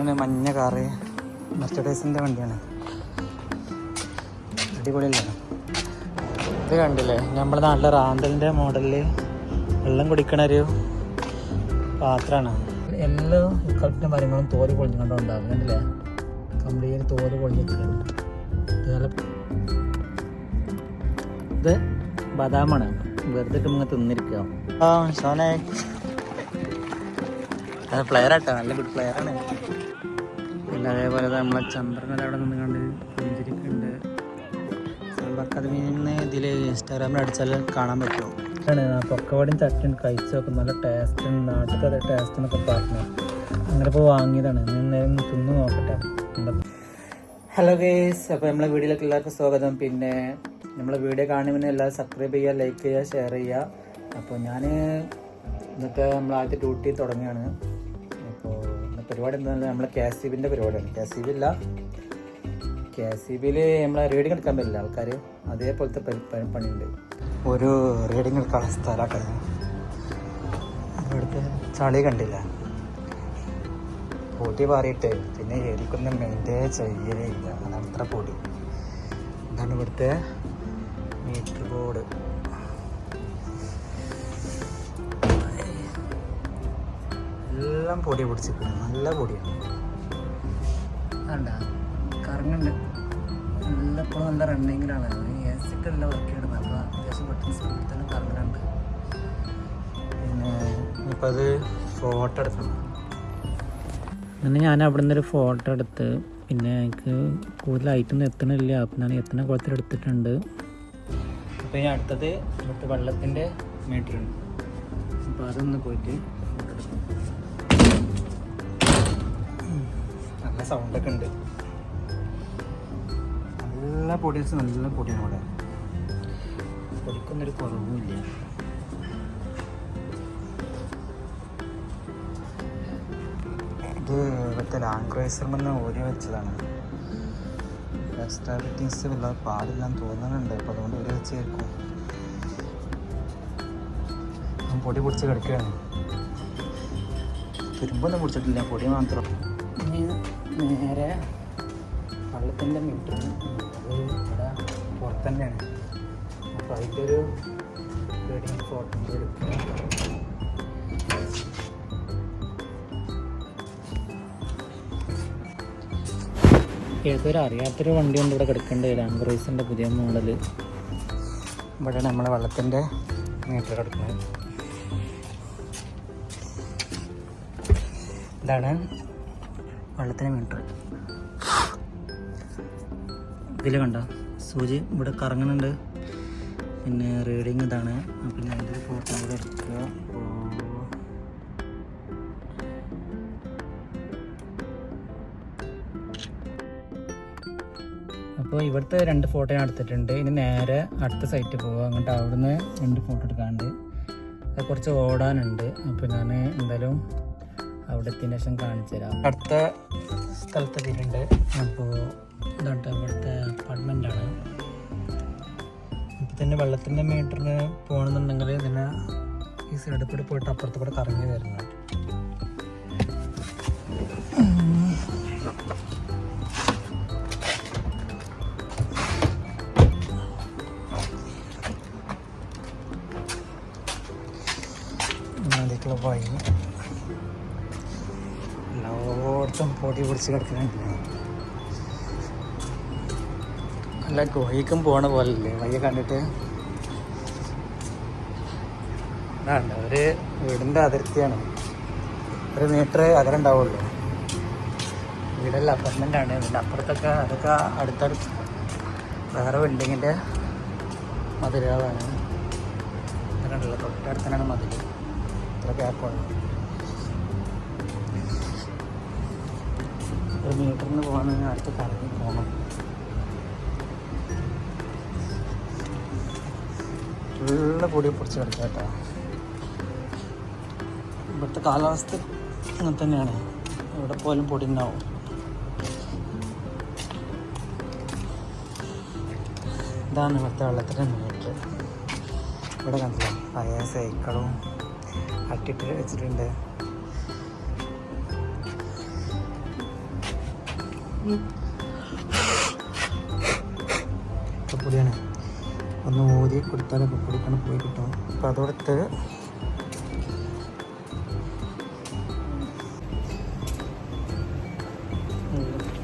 ഇങ്ങനെ മഞ്ഞ കാറ് മെർച്ചഡൈസിന്റെ വണ്ടിയാണ്. അടിപൊളിയല്ലേ? ഇത് കണ്ടില്ലേ? നമ്മുടെ നാട്ടിലെ റാന്തലിന്റെ മോഡലിൽ വെള്ളം കുടിക്കണ ഒരു പാത്രമാണ്. എല്ലാ കളിക്കുന്ന മരങ്ങളും തോൽ പൊളിഞ്ഞുകൊണ്ടുണ്ടാവും. കണ്ടില്ലേ? കംപ്ലീറ്റ് തോൽ പൊളിഞ്ഞിട്ടുണ്ട്. ഇത് ബദാമാണ്. വെറുതെ ഇങ്ങനെ തിന്നിരിക്കുക ആ ഷോനെ പ്ലെയർ ആട്ടോ. നല്ല ഗുഡ് പ്ലെയർ ആണ്. പിന്നെ അതേപോലെ നമ്മളെ ചന്ദ്രൻ അവിടെ നിന്ന് കണ്ട് പുഞ്ചിരിക്കുന്നുണ്ട് അക്കാദമിയിൽ നിന്ന് ഇതിൽ ഇൻസ്റ്റാഗ്രാമിൽ അടിച്ചാൽ കാണാൻ പറ്റുമോ? ആണ് പൊക്കവടിയും ചട്ടിയും കഴിച്ചു നോക്കും. നല്ല ടേസ്റ്റ് നാട്ടിലത്തെ ടേസ്റ്റ് എന്നൊക്കെ പറഞ്ഞു. അങ്ങനെ ഇപ്പോൾ വാങ്ങിയതാണ്. ഞാൻ തിന്ന് നോക്കട്ടെ. ഹലോ ഗേസ് അപ്പോൾ നമ്മളെ വീഡിയോയിലേക്ക് എല്ലാവർക്കും സ്വാഗതം. പിന്നെ നമ്മളെ വീഡിയോ കാണുമ്പോൾ എല്ലാവരും സബ്സ്ക്രൈബ് ചെയ്യുക ലൈക്ക് ചെയ്യുക ഷെയർ ചെയ്യുക. അപ്പോൾ ഞാൻ ഇന്നത്തെ നമ്മൾ ആദ്യത്തെ ഡ്യൂട്ടി തുടങ്ങുകയാണ്. ഇന്ന് പരിപാടി എന്താണെന്ന് നമ്മളെ കെ ബിന്റെ പരിപാടിയാണ്. കെ എസ് ബിയിൽ നമ്മളെ റീഡിങ് എടുക്കാൻ പറ്റില്ല. ആൾക്കാർ അതേപോലത്തെ പണിയുണ്ട്. ഒരു റീഡിങ് എടുക്കാനുള്ള സ്ഥലമാക്കാൻ അവിടുത്തെ ചളി കണ്ടില്ല. പൊടി പാറിയിട്ട് പിന്നെ എരിക്കൊന്നും മെയിന്റേ ചെയ്യലേ ഇല്ല അതാണ് അത്ര പൊടി. ഇതാണ് ഇവിടുത്തെ മീറ്റർ ബോർഡ് എല്ലാം പൊടി പിടിച്ചിരിക്കുന്നു. നല്ല പൊടിയാണ്. വേണ്ട. കറങ്ങുന്നുണ്ട് നല്ല ഇപ്പോൾ നല്ല റണ്ണിങ്ങിലാണ് എ സിക്കല്ല വർക്ക് ചെയ്യണത് അപ്പോൾ അത്യാവശ്യം പെട്ടെന്ന് സ്പീഡിൽ തന്നെ കറങ്ങുന്നുണ്ട് പിന്നെ ഇപ്പം അത് ഫോട്ടോ എടുക്കണം. അങ്ങനെ ഞാൻ അവിടെ നിന്നൊരു ഫോട്ടോ എടുത്ത് പിന്നെ എനിക്ക് കൂടുതൽ ഐറ്റൊന്നും എത്തണില്ല. അപ്പം ഞാൻ എത്തണ കുളത്തിൽ എടുത്തിട്ടുണ്ട്. അപ്പോൾ ഞാൻ അടുത്തത് ഇവിടുത്തെ വെള്ളത്തിന്റെ മീറ്ററുണ്ട് അപ്പോൾ അതൊന്ന് പോയിട്ട് സൗണ്ടൊക്കെ ഉണ്ട്. നല്ല പൊടിയൻസ് നല്ല പൊടിയാണ് ഇവിടെ. പൊടിക്കൊന്നൊരു കുറവുമില്ല. ഇത് ഇവിടുത്തെ ലാൻഡ് ക്രൈസർമെന്ന് ഊരി വെച്ചതാണ്. എക്സ്ട്രാ ഫിറ്റിങ്സ് വല്ലാതെ പാടില്ലെന്ന് തോന്നുന്നുണ്ട്. അപ്പോൾ അതുകൊണ്ട് ഒരു വെച്ചായിരിക്കും പൊടി പൊടിച്ച് കിടക്കുകയാണ്. തുരുമ്പൊന്നും പിടിച്ചിട്ടില്ല പൊടി മാത്രം. നേരെ വള്ളത്തിന്റെ മീറ്റർ അത് ഇവിടെ പുറത്ത് തന്നെയാണ് അപ്പോൾ അതിന്റെ ഒരു വെഡിങ് ഫോട്ടോ എടുക്കുക ഏതൊരു അറിയാത്തൊരു വണ്ടി കൊണ്ട് ഇവിടെ കിടക്കേണ്ട. റൈസിന്റെ പുതിയ മോഡൽ ഇവിടെ നമ്മളെ വള്ളത്തിന്റെ മീറ്റർ കിടക്കുന്നത്. ഇതാണ് വെള്ളത്തിന്റെ മീറ്റർ ഇതിൽ കണ്ട? സൂചി ഇവിടെ കറങ്ങുന്നുണ്ട്. പിന്നെ റീഡിങ് ഇതാണ്. അപ്പം ഞാൻ ഒരു ഫോട്ടോ കൂടെ എടുക്കുക. അപ്പോൾ ഇവിടുത്തെ രണ്ട് ഫോട്ടോ ഞാൻ എടുത്തിട്ടുണ്ട്. ഇനി നേരെ അടുത്ത സൈറ്റ് പോവുക അങ്ങോട്ട് അവിടുന്ന് രണ്ട് ഫോട്ടോ എടുക്കാണ്ട് കുറച്ച് ഓടാനുണ്ട്. അപ്പോൾ ഞാൻ എന്തായാലും അവിടെ എത്തിയതിന് ശേഷം കാണിച്ചു തരാം. അടുത്ത സ്ഥലത്ത് എത്തിയിട്ടുണ്ട്. അപ്പോൾ ഇതാണ്ട് ഇവിടുത്തെ അപ്പാർട്ട്മെന്റാണ് ഇപ്പം തന്നെ വെള്ളത്തിന്റെ മീറ്ററിന് പോകണമെന്നുണ്ടെങ്കിൽ ഇതിനെ ഈ സൈഡിൽ കൂടി പോയിട്ട് അപ്പുറത്ത് കൂടെ കറങ്ങി വരുന്നത് പിടിച്ച് കിടക്കുന്നുണ്ട് നല്ല ഗുഹയ്ക്കും പോണ പോലല്ലേ? വയ്യ കണ്ടിട്ട്. അതാണ് ഒരു വീടിന്റെ അതിർത്തിയാണ്. ഒരു മീറ്റർ അകലം ഉണ്ടാവുള്ളൂ വീടല്ല അപ്പാർട്ട്മെന്റ് ആണ്. ഇതിന്റെ അപ്പുറത്തൊക്കെ അതൊക്കെ അടുത്തടുത്ത്. വേറെ ബിൽഡിങ്ങിന്റെ മതിലുകളാണ്. അങ്ങനെയുള്ള തൊട്ടടുത്തനാണ് മതിൽ ഇത്ര ഗ്യാപ്പുള്ളൂ ഒരു മീറ്ററിന് പോകണമെങ്കിൽ അടുത്ത് കറങ്ങി പോകണം ഫുള്ള് പൊടി പൊടിച്ച് കിടക്കുക കേട്ടോ. ഇവിടുത്തെ കാലാവസ്ഥ അങ്ങനെ തന്നെയാണ്. എവിടെ പോലും പൊടി ഉണ്ടാവും. ഇതാണ് ഇവിടുത്തെ വെള്ളത്തിന്റെ മീറ്റർ ഇവിടെ കണ്ടില്ല? പഴയ സൈക്കിളും അട്ടിട്ട് വെച്ചിട്ടുണ്ട്. പൊടിയാണ് ഒന്ന് ഓതി കൊടുത്താൽ കൊണ്ട് പോയി കിട്ടും. അപ്പം അതോടത്ത്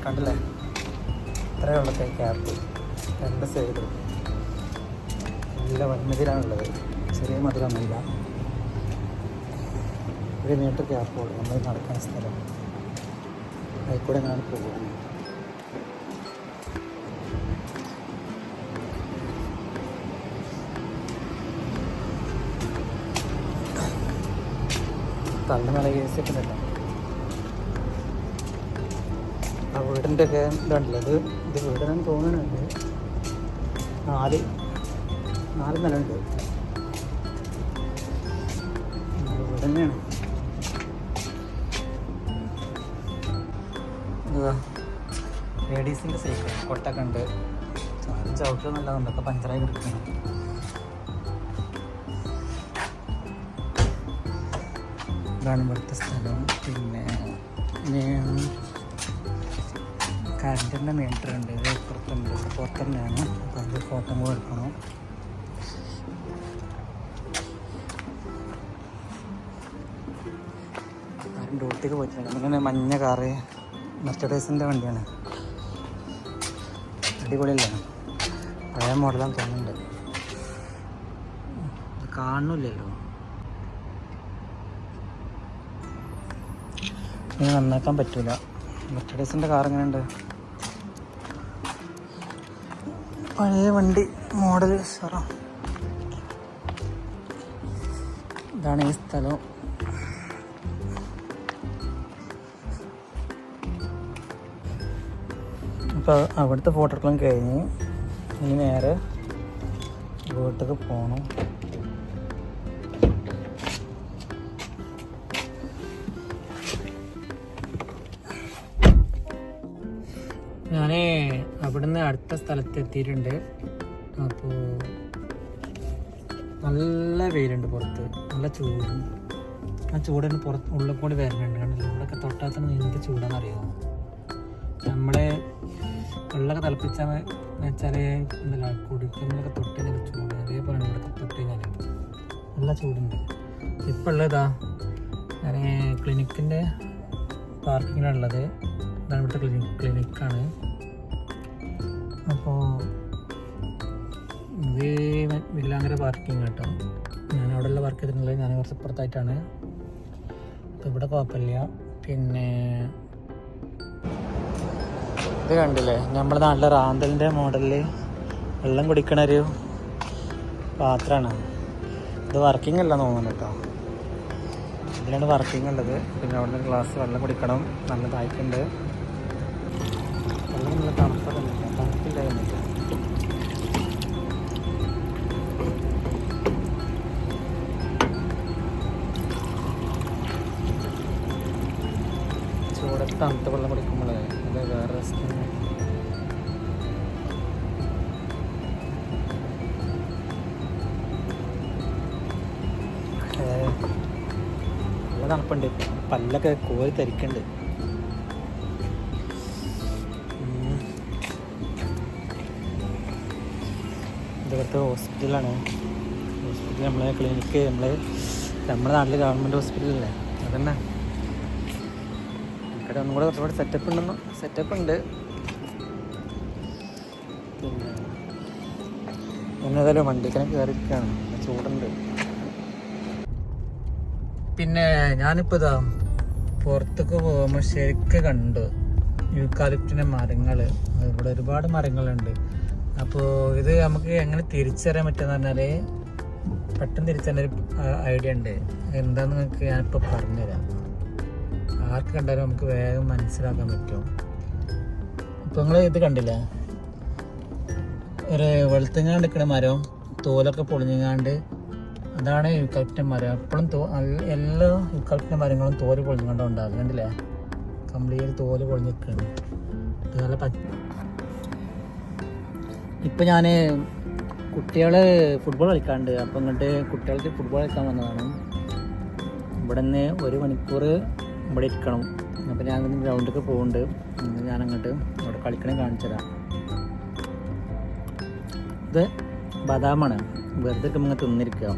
കണ്ടില്ലേ? ഇത്രയേ ഉള്ള ക്യാപ്പ് രണ്ട് സൈഡും നല്ല വന്മതിരാണുള്ളത് ചെറിയ മധുരമില്ല ഒരു മീറ്റർ ക്യാപ്പ് നമ്മൾ നടക്കുന്ന സ്ഥലം. അതിൽ കൂടെ ഞാൻ പോകുന്നത് തള്ളുമല മല കിട്ടുന്നില്ല ആ വീടിന്റെ ഒക്കെ ഇതുണ്ടല്ലോ. ഇത് ഇത് വീടിനെന്ന് തോന്നുന്നുണ്ട് നാല് നാല് നിലയുണ്ട്. വീട് തന്നെയാണ്. ലേഡീസിന്റെ സൈക്കിൾ കൊട്ടൊക്കെ ഉണ്ട്. ആരും ചവിട്ടൊന്നുമില്ല എന്തൊക്കെ പഞ്ചറായി കിടക്കണം ഇതാണ് ഇവിടുത്തെ സ്ഥലം. പിന്നെ കറണ്ടിന്റെ മീറ്റർ ഉണ്ട്. ഇത് ഇപ്പുറത്തുണ്ട്. പുറത്തുണ്ടാണ് അപ്പോൾ അത് ഫോട്ടോ കൂടെ എടുക്കണം. ഡ്യൂട്ടിക്ക് പോയിട്ടുണ്ട് അങ്ങനെ മഞ്ഞ കാറ് മെർച്ചഡൈസിന്റെ വണ്ടിയാണ്. അടിപൊളിയല്ലേ? പഴയ മോഡലാന്ന് തോന്നുന്നുണ്ട്. കാണുന്നില്ലല്ലോ. ഇനി നന്നാക്കാൻ പറ്റൂല. മെർച്ചഡൈസിന്റെ കാർ എങ്ങനെയുണ്ട്? പഴയ വണ്ടി മോഡൽ സാറാ. ഇതാണ് ഈ സ്ഥലം. അപ്പോൾ അവിടുത്തെ ഫോട്ടോ എടുക്കലും കഴിഞ്ഞ് ഇനി നേരെ വീട്ടിൽ പോകണം ഞാൻ അവിടുന്ന് അടുത്ത സ്ഥലത്ത് എത്തിയിട്ടുണ്ട്. അപ്പോൾ നല്ല വെയിലുണ്ട് പുറത്ത്. നല്ല ചൂടും. ആ ചൂടിന് പുറത്ത് ഉള്ളിൽ കൂടി വരുന്നുണ്ട് കണ്ടില്ല? ഇവിടെയൊക്കെ തൊട്ടാൽ തന്നെ എന്ത് ചൂടാണെന്ന് നമ്മളെ വെള്ളമൊക്കെ തിളപ്പിച്ചാൽ വെച്ചാൽ എന്തല്ല കുടിക്കുന്നൊക്കെ തൊട്ട് കഴിഞ്ഞാൽ ചൂട്. അതേപോലെ ഇവിടെ തൊട്ട് കഴിഞ്ഞാൽ നല്ല ചൂടുണ്ട്. ഇപ്പോൾ ഉള്ളതാ ഞാൻ ക്ലിനിക്കിന്റെ പാർക്കിങ്ങിലുള്ളത് ഇതാണ് ഇവിടുത്തെ ക്ലിനിക് ക്ലിനിക്കാണ്. അപ്പോൾ ഇത് വില്ലാങ്കര പാർക്കിംഗ് കേട്ടോ. ഞാൻ അവിടെയുള്ള വർക്ക് ചെയ്തിട്ടുള്ളത് ഞാൻ കുറച്ച് ഇപ്പുറത്തായിട്ടാണ് അപ്പോൾ ഇവിടെ കുഴപ്പമില്ല. പിന്നെ ഇത് കണ്ടില്ലേ? നമ്മുടെ നാട്ടിലെ റാന്തലിന്റെ മോഡലിൽ വെള്ളം കുടിക്കണ ഒരു പാത്രമാണ്. ഇത് വർക്കിംഗ് അല്ല തോന്നുന്നു കേട്ടോ. ഇതിലാണ് വർക്കിംഗ് ഉള്ളത്. പിന്നെ അവിടെ നിന്ന് ഗ്ലാസ് വെള്ളം കുടിക്കണം. നല്ല തായ്ക്കുണ്ട്. വെള്ളം നല്ല തണുപ്പൊക്കെ ചൂടത്ത് തണുത്ത വെള്ളം കുടിക്കുമ്പോഴേ അത് വേറെ. നല്ല തണുപ്പുണ്ട്. പല്ലൊക്കെ കോരി തരിക്കുന്നുണ്ട്. ഇതിവിടുത്തെ ഹോസ്പിറ്റലാണ്. ഹോസ്പിറ്റൽ നമ്മളെ ക്ലിനിക്ക് നമ്മളെ നമ്മുടെ നാട്ടിൽ ഗവൺമെന്റ് ഹോസ്പിറ്റലല്ലേ അതന്നെ. ഇവിടെ ഒന്നും കൂടെ സെറ്റപ്പ് ഉണ്ടെന്ന് സെറ്റപ്പ് ഉണ്ട്. പിന്നെ ഏതായാലും വണ്ടിക്കനെ കയറിയിരിക്കുകയാണ് ചൂടുണ്ട്. പിന്നെ ഞാനിപ്പോൾ ഇതാ പുറത്തേക്ക് പോകുമ്പോൾ ശരിക്ക് കണ്ടു. യൂക്കാലിപ്റ്റിന്റെ മരങ്ങൾ ഇവിടെ ഒരുപാട് മരങ്ങളുണ്ട്. അപ്പോൾ ഇത് നമുക്ക് എങ്ങനെ തിരിച്ചറിയാൻ പറ്റുമെന്ന് പറഞ്ഞാൽ പെട്ടെന്ന് തിരിച്ചറിയാൻ ഒരു ഐഡിയ ഉണ്ട്. എന്താണെന്ന് നിങ്ങൾക്ക് ഞാനിപ്പോൾ പറഞ്ഞുതരാം. ആർക്ക് കണ്ടാലും നമുക്ക് വേഗം മനസ്സിലാക്കാൻ പറ്റും. ഇപ്പം നിങ്ങൾ ഇത് കണ്ടില്ലേ? ഒരു വെളുത്തങ്ങാണ്ട് നിൽക്കുന്ന മരം തോലൊക്കെ പൊളിഞ്ഞങ്ങാണ്ട് അതാണ് യുക്കൽപ്പിന്റെ മരം. എപ്പോഴും തോ എല്ലാ യുക്കൽപ്പിന്റെ മരങ്ങളും തോൽ പൊളിഞ്ഞുകൊണ്ട് ഉണ്ടാകും കണ്ടില്ലേ? കംപ്ലീറ്റ് തോൽ പൊളിഞ്ഞ് നിൽക്കുന്നു ഇത് നല്ല ഇപ്പം ഞാൻ കുട്ടികൾ ഫുട്ബോൾ കളിക്കാണ്ട് അപ്പം ഇങ്ങോട്ട് കുട്ടികൾക്ക് ഫുട്ബോൾ കളിക്കാൻ വന്നതാണ്. ഇവിടെ നിന്ന് ഒരു മണിക്കൂർ ഇവിടെ ഇരിക്കണം. അപ്പോൾ ഞാൻ ഗ്രൗണ്ടിലേക്ക് പോകുന്നുണ്ട് ഇന്ന് ഞാൻ അങ്ങോട്ട് അവിടെ കളിക്കണേ കാണിച്ചു തരാം. ഇത് ബദാമാണ്. വെറുതെ ഇങ്ങനെ തിന്നിരിക്കുക.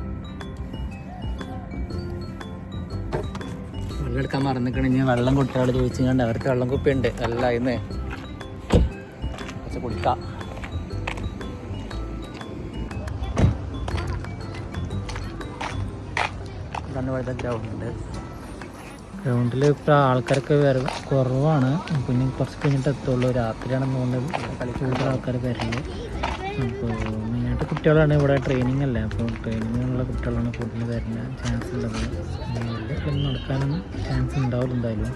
വെള്ളം എടുക്കാൻ മറന്നിക്കണെങ്കിൽ വെള്ളം കുട്ടികളോട് ചോദിച്ചു കണ്ട് അവർക്ക് വെള്ളം കുപ്പി ഉണ്ട് അല്ല ഇന്ന് കുറച്ച് കുടിക്കാം. ഇതാണ് ഇവിടുത്തെ ഗ്രൗണ്ട് ഗ്രൗണ്ടിൽ ഇപ്പോൾ ആൾക്കാരൊക്കെ വര കുറവാണ്. പിന്നെ കുറച്ച് കഴിഞ്ഞിട്ട് എത്തുള്ളൂ. രാത്രിയാണെന്നുകൊണ്ട് കളി കൂടുതൽ ആൾക്കാർ വരുന്നത് അപ്പോൾ മെയിനായിട്ട് കുട്ടികളാണ് ഇവിടെ ട്രെയിനിങ് അല്ലേ? അപ്പോൾ ട്രെയിനിങ്ങിനുള്ള കുട്ടികളാണ് കൂടുതൽ വരുന്ന ചാൻസ് ഉള്ളത്. വലിയ നടക്കാനൊന്നും ചാൻസ് ഉണ്ടാവില്ല എന്തായാലും.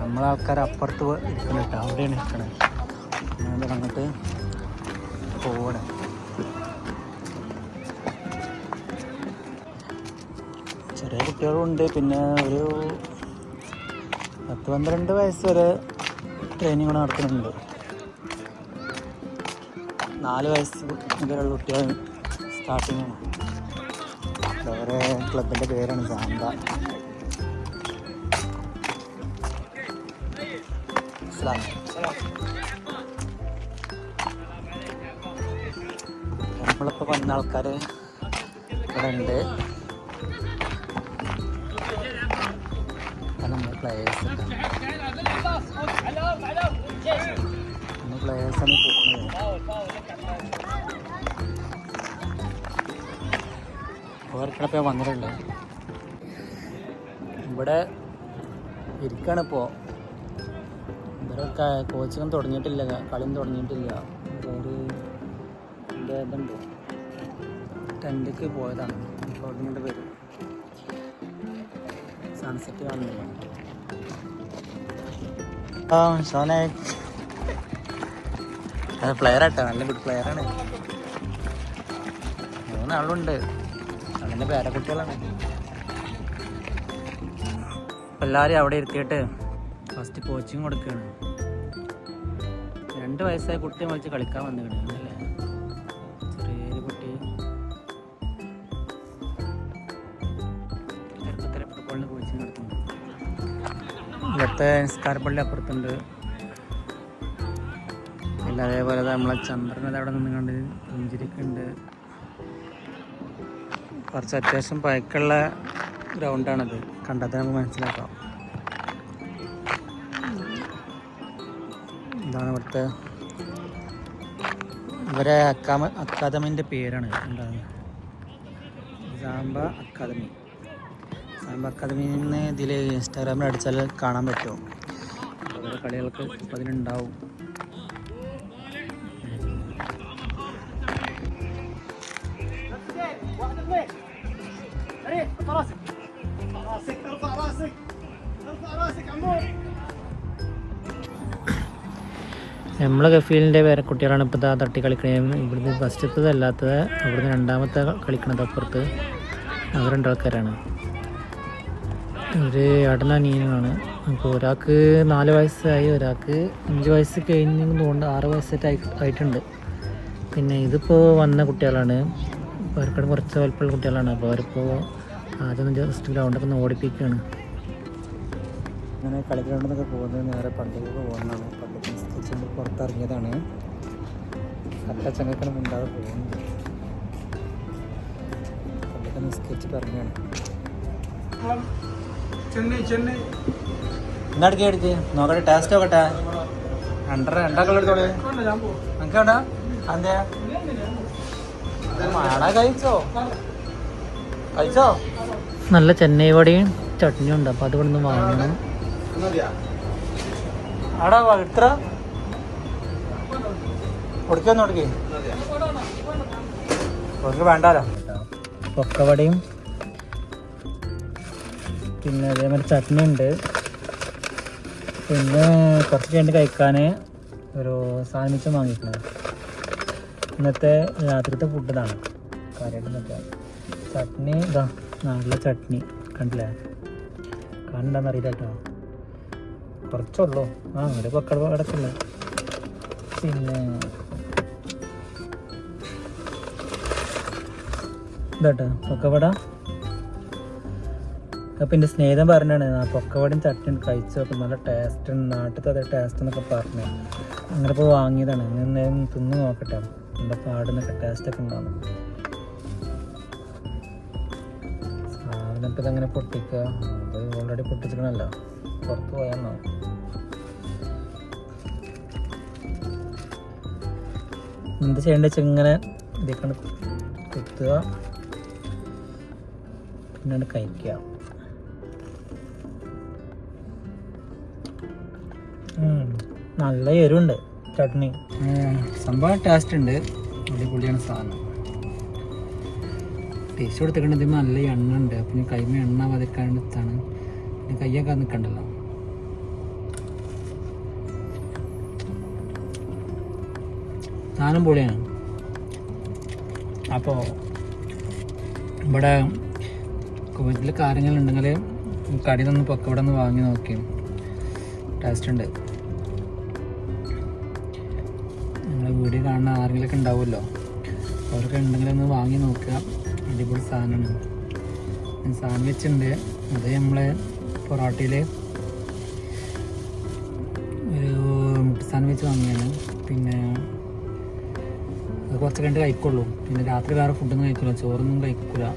നമ്മളാൾക്കാർ അപ്പുറത്ത് ഇരിക്കണം അവിടെയാണ് ഇരിക്കണത്. അങ്ങോട്ട് പോവണം. ചെറിയ കുട്ടികളുണ്ട്. പിന്നെ ഒരു പത്ത് പന്ത്രണ്ട് വയസ്സ് വരെ ട്രെയിനിങ് കൂടെ നടത്തുന്നുണ്ട്. നാല് വയസ്സ് മുതലുള്ള കുട്ടികൾ സ്റ്റാർട്ടിങ് വേറെ ക്ലബിന്റെ പേരാണ് സാന്ത നമ്മളിപ്പോൾ വന്ന ആൾക്കാർ ഇവിടെ ഉണ്ട്. പ്ലേയേഴ്സ് ഇന്ന് പ്ലേയേഴ്സാണ് പോകുന്നത് അവർക്കിടപ്പോൾ വന്നിട്ടുണ്ട് ഇവിടെ ഇരിക്കാണിപ്പോൾ ഇവരൊക്കെ കോച്ചിങ് തുടങ്ങിയിട്ടില്ല കളിയും തുടങ്ങിയിട്ടില്ല. ഒരു ഇതുണ്ട്? പോയതാണ്. തുടങ്ങിയിട്ട് വരും. സൺസെറ്റ് കാണുന്നില്ല ആ അത് പ്ലെയർ ആട്ടോ നല്ല ഗുഡ് പ്ലെയർ ആണ്. മൂന്നാളുണ്ട്. അതിന്റെ പേരക്കുട്ടികളാണ് എല്ലാവരും അവിടെ ഇരുത്തിയിട്ട് ഫസ്റ്റ് കോച്ചിങ് കൊടുക്കുകയാണ്. രണ്ട് വയസ്സായ കുട്ടിയെ വിളിച്ച് കളിക്കാൻ വന്നിട്ടുണ്ട്. ഇവിടുത്തെ നിസ്കാരപ്പള്ളി അപ്പുറത്തുണ്ട്. പിന്നെ അതേപോലെ നമ്മളെ ചന്ദ്രനത് അവിടെ നിന്ന് കണ്ട് പുഞ്ചിരിക്കുണ്ട് കുറച്ച് അത്യാവശ്യം പഴക്കുള്ള ഗ്രൗണ്ടാണത് കണ്ടാൽ തന്നെ നമുക്ക് മനസ്സിലാക്കാം. ഇതാണ് ഇവിടുത്തെ ഇവരെ അക്കാമ അക്കാദമിന്റെ പേരാണ്. എന്താണ്? സാമ്പ അക്കാദമി. അക്കാദമിയിൽ നിന്ന് ഇതിൽ ഇൻസ്റ്റാഗ്രാമിൽ അടിച്ചാൽ കാണാൻ പറ്റുമോ? ഓരോ കളികൾക്ക് അതിനുണ്ടാവും നമ്മളെ ഗഫീലിന്റെ വേറെ കുട്ടികളാണ് ഇപ്പോൾ തട്ടി കളിക്കണത് ഇവിടുന്ന് ഫസ്റ്റത്തത് അല്ലാത്തത് അവിടുന്ന് രണ്ടാമത്തെ കളിക്കണത് അപ്പുറത്ത്. അവർ രണ്ടാൾക്കാരാണ് ഒരു ഏട്ടന അനിയനാണ് അപ്പോൾ ഒരാൾക്ക് നാല് വയസ്സായി ഒരാൾക്ക് അഞ്ച് വയസ്സ് കഴിഞ്ഞ് തോന്നുന്നു ആറ് വയസ്സായിട്ട് ആയി ആയിട്ടുണ്ട്. പിന്നെ ഇതിപ്പോൾ വന്ന കുട്ടികളാണ്. അവർക്കടെ കുറച്ച് വലുപ്പമുള്ള കുട്ടികളാണ്. അപ്പോൾ അവരിപ്പോൾ ആദ്യം ജസ്റ്റ് ഗ്രൗണ്ടൊക്കെ ഒന്ന് ഓടിപ്പിക്കുകയാണ്. അങ്ങനെ കളി ഗ്രൗണ്ടിൽ പോകുന്നത് നേരെ പള്ളിയിലേക്ക് പോകുന്നതാണ്. പള്ളിക്ക് പുറത്തിറങ്ങിയതാണ്. നല്ല ചങ്ങക്കണം മുണ്ടാതെ പോകുന്നത് പള്ളിക്ക് നിസ്കരിച്ച് പറഞ്ഞാണ് ചെന്നൈ എടുക്കുക നോക്കട്ടെ ടേസ്റ്റ് നോക്കട്ടെ. രണ്ടര രണ്ടാ എടുത്തോളെ. നമുക്ക് വേണ്ട? അതെ മാട കഴിച്ചോ? കഴിച്ചോ? നല്ല ചെന്നൈ വടയും ചട്നിയും ഉണ്ട് അപ്പോൾ അതുകൊണ്ട് ഒന്ന് വാങ്ങണം. ആടാ ഇത്ര കൊടുക്കൊന്നു കൊടുക്കേ അവർക്ക് വേണ്ടാലോ? പൊക്കവടയും പിന്നെ അതേമാതിരി ചട്നി ഉണ്ട്. പിന്നെ കുറച്ച് കഴിഞ്ഞ് കഴിക്കാൻ ഒരു സാധനം വാങ്ങിയിട്ടുണ്ട്. ഇന്നത്തെ രാത്രിത്തെ ഫുഡ് ഇതാണ്. കാര്യമായിട്ട് ചട്നി ഇതാ നല്ല ചട്നി. കണ്ടില്ലേ? കണ്ടെന്ന് അറിയില്ല കേട്ടോ. കുറച്ചുള്ളൂ ആ ഒരു പക്കട കിടക്കില്ല പിന്നെ ഇതാട്ടോ പൊക്കവട. അപ്പം എന്റെ സ്നേഹിതം പറഞ്ഞാണ് ആ പൊക്കവടയും ചട്ടിയും കഴിച്ചു നോക്കും നല്ല ടേസ്റ്റ് നാട്ടിലത്തെ അതേ ടേസ്റ്റ് എന്നൊക്കെ പറഞ്ഞു. അങ്ങനെ ഇപ്പോൾ വാങ്ങിയതാണ് നിന്ന് തിന്ന് നോക്കട്ടെ എന്താ പാടുന്നൊക്കെ ടേസ്റ്റൊക്കെ ഉണ്ടാവും. സാധനം ഇപ്പം ഇതങ്ങനെ പൊട്ടിക്കുക അത് ഓൾറെഡി പൊട്ടിച്ചിക്കണല്ലോ പുറത്ത് പോയാന്നോ എന്ത് ചെയ്യേണ്ടത് വെച്ചാൽ ഇങ്ങനെ ഇതൊക്കെ കുത്തുക. പിന്നെ കഴിക്കുക. നല്ല എരിവുണ്ട് ചട്നി. സംഭവം ടേസ്റ്റ് ഉണ്ട്. അടിപൊളിയാണ് സാധനം. ടേസ്റ്റ് കൊടുത്തിട്ടുണ്ട്. ഇതിന് നല്ല എണ്ണ ഉണ്ട്. അപ്പം കൈമ എണ്ണ വതക്കാണ്ടാണ് പിന്നെ കയ്യൊക്കെ നിൽക്കണ്ടല്ലോ സാധനം പൊളിയാണ്. അപ്പോൾ ഇവിടെ കോവിഡിൽ കാര്യങ്ങളുണ്ടെങ്കിൽ കടയിൽ നിന്ന് പൊക്കെ ഇവിടെ നിന്ന് വാങ്ങി നോക്കി ടേസ്റ്റ് ഉണ്ട്. നമ്മളെ വീഡിയോ കാണുന്ന ആരെങ്കിലൊക്കെ ഉണ്ടാവുമല്ലോ. അവരൊക്കെ ഉണ്ടെങ്കിൽ ഒന്ന് വാങ്ങി നോക്കുക. അടിപൊളി സാധനമാണ്. സാൻഡ്വിച്ച് ഉണ്ട് അത് നമ്മളെ പൊറോട്ടയിൽ ഒരു സാൻഡ്വിച്ച് വാങ്ങിയാണ് പിന്നെ അത് കുറച്ച് കണ്ട് കഴിക്കുള്ളൂ. പിന്നെ രാത്രി വേറെ ഫുഡൊന്നും കഴിക്കില്ല ചോറൊന്നും കഴിക്കില്ല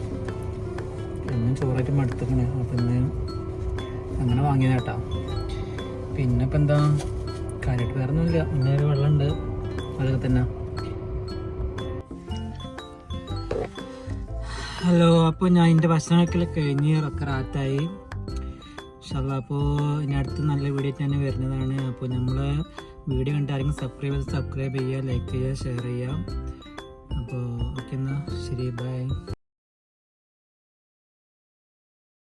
എന്നും ചോറായിട്ട് മടുത്തിക്കണ് അപ്പം ഇന്ന് അങ്ങനെ വാങ്ങിയതാട്ടാ പിന്നെ ഇപ്പം എന്താ? കാര്യമായിട്ട് വേറെ ഒന്നുമില്ല ഇന്നൊരു വെള്ളമുണ്ട്. അതൊക്കെ തന്നെ. ഹലോ അപ്പോൾ ഞാൻ എന്റെ ഭക്ഷണമൊക്കെ കഴിഞ്ഞ് ഒക്കെ റാത്തായി. ഷാ അപ്പോൾ ഇനി അടുത്ത് നല്ല വീഡിയോ തന്നെ വരുന്നതാണ്. അപ്പോൾ നമ്മൾ വീഡിയോ കണ്ട് ആരെങ്കിലും സബ്സ്ക്രൈബ് ചെയ്ത് സബ്സ്ക്രൈബ് ചെയ്യുക ലൈക്ക് ചെയ്യുക ഷെയർ ചെയ്യുക. അപ്പോൾ ഓക്കെ എന്നാൽ ശരി ബൈ